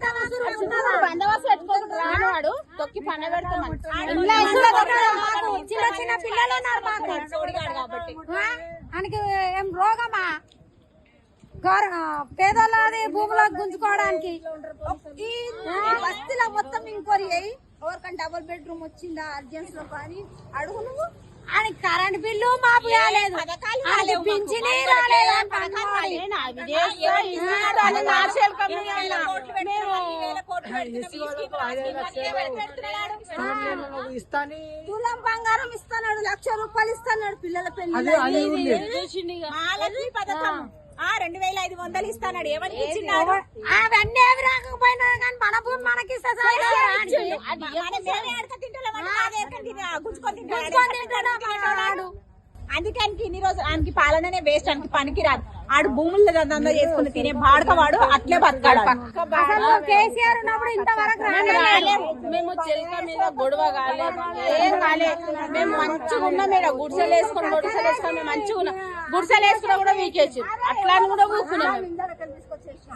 బందోబస్తు పెట్టుకోకుండా రాను వాడు. తొక్కి పన్న పెడతామని. చిన్న చిన్న పిల్లలు ఉన్నారు మాకు? ఆయనకి ఏం రోగమా? గౌర- పేదోళ్ళది భూములో గుంజుకోవడానికి. ఈ బస్తీలో మొత్తం ఇంక్వైరీ అయ్యి ఎవరికైనా డబుల్ బెడ్రూమ్ వచ్చిందా? అర్జెన్స్లో కానీ అడుగు నువ్వు. ఆయనకి కరెంట్ బిల్లు మాపు పింఛనీ తులం బంగారం ఇస్తున్నాడు. లక్ష రూపాయలు ఇస్తున్నాడు పిల్లల పెళ్ళి మహాలక్ష్మి పథకం. ఆ రెండు వేల ఐదు వందలు ఇస్తాడు ఏమని అవన్నీ రాకపోయినా కానీ మన భూమి ఆయనకి. మనం మేమే అడక తింటున్నామని మాదే ఎక్కడ తిన్నా, గుంజుకొని తింటాడు. గుంజుకొని తింటాడు మా వాడు. అందుకే ఆయనకి ఇన్ని రోజులు ఆయనకి పాలననే వేస్ట్ ఆయనకి పనికి రాదు ఆడు భూముల్లో దందా చేసుకుని తినే బాడకవాడు అట్లే బతకాడు అసలు కేసీఆర్ ఉన్నప్పుడు ఇంతవరకు. మేము చెలక మీద గొడవ కాలేదు ఏం మేము మంచిగా ఉన్నాం ఇక్కడ గుడిసెలు వేసుకొని గుడిసెలు వేసుకొని మేము మంచిగా ఉన్నాం గుడిసెలు వేసుకున్నా కూడా వీకేచ్చు అట్లా అని కూడా ఊకున్నాం.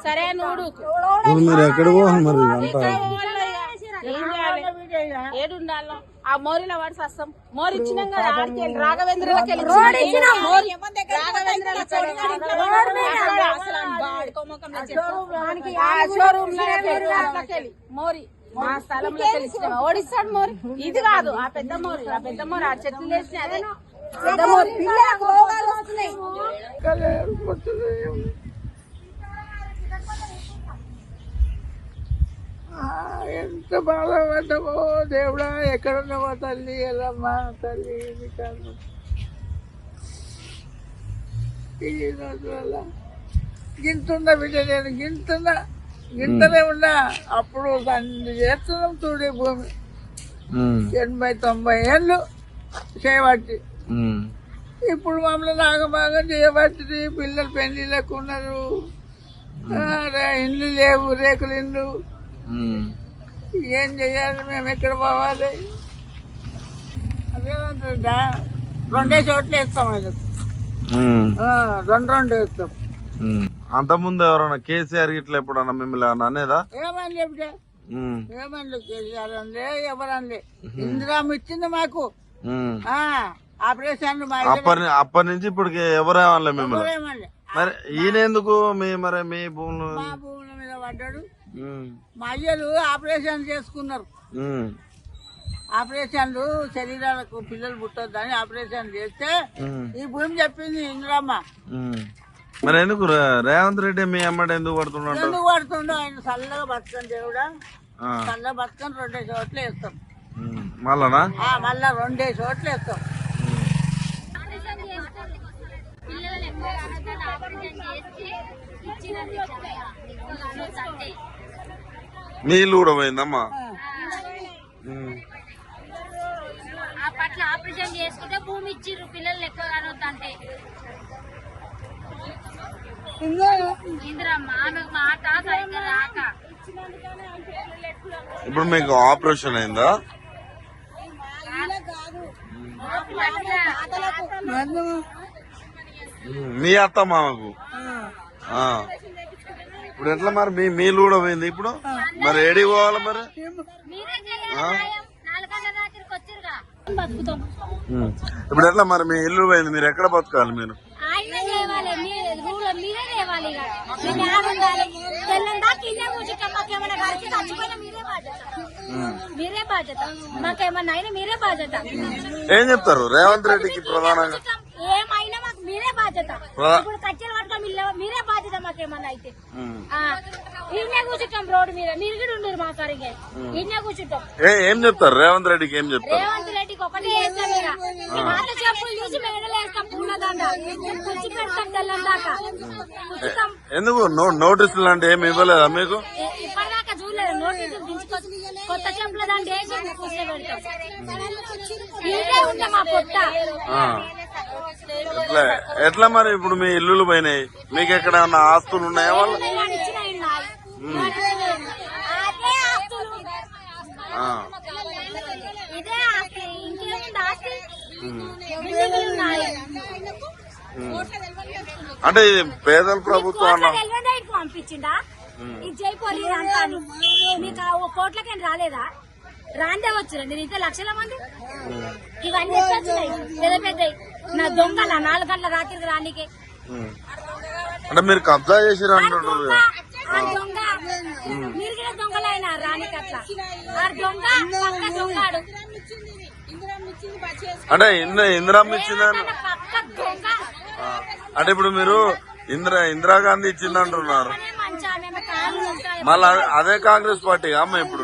సరే అని కూడా ఊకు. ఇప్పుడు మీరు ఎక్కడ పోవాలి మరి అంతా ఇక్కడ పోవాలి ఇక. ఏం చేయాలి ఏడు ఉండాలి ఆ మోరిలో వాడు సస్తాం మోరి ఇచ్చినాం కదా ఆడికి రాఘవేంద్రలకి. మోరి రాఘవేంద్రలకి మా స్థలంలో ఓడిస్తాడు మోరి. ఇది కాదు ఆ పెద్ద మోరి. ఆ పెద్ద మోరి ఆ చెట్లు వేసి అదే పెద్ద మోరి. ఎంత బాధపడ్డామో దేవుడా ఎక్కడున్నావో తల్లి ఎల్లమ్మా తల్లి ఇది కాదు. ఈ రోజు వల్ల గింతున్నా బిడ్డ నేను? గింతున్నా గింతనే ఉన్నా. అప్పుడు దాన్ని చేస్తున్నాం చూడే భూమి. ఎనభై తొంభై ఏళ్ళు చేయబట్టి. ఇప్పుడు మమ్మల్ని నాగభాగం చేయబట్టి పిల్లలు పెళ్ళిళ్ళకు ఉన్నారు. ఆ, రే- ఇల్లు లేవు రేకులు ఉమ్. ఏం చెయ్యాలి మేము ఎక్కడ పోవాలి? రెండే చోట్ల అది. ఆ, రెండు రెండు వేస్తాం. ఉమ్. అంతకుముందు ఎవరన్నా కేసీఆర్ ఇట్లా ఎప్పుడన్నా మిమ్మల్ని అనేదా? ఏమని చెప్తే? ఏమని చేయాలంటే ఎవరండి ఇందిరామ ఇచ్చింది మాకు. ఆపరేషన్ అప్పటి అప్పటి నుంచి ఇప్పటికి ఎవరేమనలే మిమ్మల్ని? మరి ఈయన ఎందుకు మీ మరి మీ భూములు? మా భూముల మీద పడ్డాడు. మా అయ్యలు ఆపరేషన్ చేసుకున్నారు. ఆపరేషన్లు శరీరాలకు పిల్లలు పుట్టొద్దని ఆపరేషన్ చేస్తే ఈ భూమి చెప్పింది ఇందిరమ్మ. మరి ఎందుకు రేవంత్ రెడ్డి మీ అమ్మడి ఎందుకు పడుతున్నాడు ఎందుకు పడుతుండో ఆయన చల్లగా బతకని దేవుడా. ఆ, చల్లగా బతకని రెండే చోట్ల వేస్తాం. మళ్ళనా ఆ, మళ్ళా రెండే చోట్ల వేస్తాం. పిల్లలు ఎక్కువ కారణంగా ఆపరేషన్ చేసి ఇచ్చినది అంటే నీళ్ళు కూడా పోయిందమ్మా ఉమ్, ఆ పట్ల ఆపరేషన్ చేసుకుంటే భూమి ఇచ్చిర్రు పిల్లలు ఎక్కువ కానొద్దు అంటే ఇందిరమ్మ ఆమెకు మాట సరిగ్గా రాక. ఇప్పుడు మీకు ఆపరేషన్ అయిందా? మీ అత్త మామకు? ఆ. ఇప్పుడు ఎట్లా మరి? మీ మీలు కూడా పోయింది ఇప్పుడు? మరి ఏడికి పోవాలి మరి. ఇప్పుడు ఎట్లా మరి? మీ ఇల్లు పోయింది. మీరు ఎక్కడ బతకాలి మీరు? బాధ్యత. మాకేమన్నా అయినా బాధ్యత. ఏం చెప్తారు? రేవంత్ రెడ్డికి ప్రధానంగా. ఏమైనా మాకు మీరే బాధ్యత. ఇప్పుడు కట్టెలు పట్టుకొని ఇల్లు మీరే బాధ్యత మాకేమన్నా అయితే కూర్చుంటాం రోడ్డు మీద. మీరు కూడా ఉండరు మా కూర్చుంటాం. ఏ చెప్తారు? రేవంత్ రెడ్డికి ఏం చెప్తారు? రేవంత్ రెడ్డికి ఒకటే వేస్తాం ఇక. ఈ పాత చెప్పులు చూసి పూలదండ కూర్చి పెడతాం తెల్లం దాకా. ఎందుకు? నోటీసులు అంటే ఏమి ఇవ్వలేదా మీకు? ఇప్పటిదాకా చూడలేదు. నోటీసులు దించుకొచ్చి కొత్త చెంపుల దాంట్లో వేసి కూర్చోబెడతాం. ఇదే ఉంటే మా పొట్ట. ఎట్లా? ఎట్లా మరి ఇప్పుడు మీ ఇల్లులు పోయినాయి? మీకు ఎక్కడ ఏమన్నా ఆస్తులు ఉన్నాయా వాళ్ళు అంటే ఇది పేదల ప్రభుత్వం అన్న కోట్ల పంపించిందా ఇది చేయపోయి అంతా మీకు కోట్లకేం రాలేదా? రాందే వచ్చారు. నేను ఇంత లక్షల మంది. ఇవన్నీ వచ్చినాయి? పెద్ద పెద్దవి. నా దొంగల నాలుగు గంటల రాత్రికి రానికే. అంటే మీరు కబ్జా చేసిరు ఆ అంటుండ్రు దొంగ. మీరు కూడా దొంగలైన రానికి అట్లా. ఆ దొంగ పక్క దొంగాడు. అంటే ఇంద్ర ఇందిరమ్మ ఇచ్చిందని పక్క దొంగ. అంటే ఇప్పుడు మీరు ఇందిరా ఇందిరాగాంధీ ఇచ్చింది అంటున్నారు అనే మంచి ఆమె కాళ్ళు ఉంటాయి. మళ్ళీ అదే కాంగ్రెస్ పార్టీ అమ్మ ఇప్పుడు.